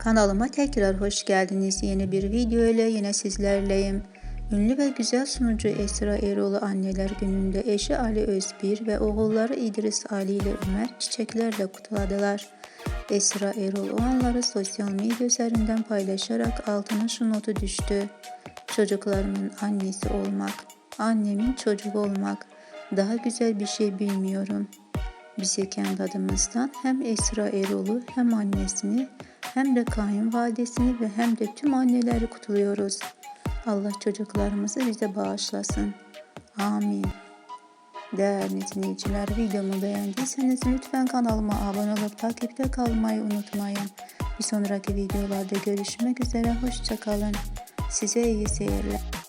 Kanalıma tekrar hoş geldiniz. Yeni bir video ile yine sizlerleyim. Ünlü ve güzel sunucu Esra Erol'u anneler gününde eşi Ali Özbir ve oğulları İdris Ali ile Ömer çiçeklerle kutladılar. Esra Erol o anları sosyal medya üzerinden paylaşarak altına şu notu düştü. Çocuklarımın annesi olmak, annemin çocuğu olmak, daha güzel bir şey bilmiyorum. Bize kendi adımızdan hem Esra Erol'u hem annesini hem de kayınvalidesini ve hem de tüm anneleri kutluyoruz. Allah çocuklarımızı bize bağışlasın. Amin. Değerli dinleyiciler videomu beğendiyseniz lütfen kanalıma abone olup takipte kalmayı unutmayın. Bir sonraki videolarda görüşmek üzere hoşçakalın. Size iyi seyirler.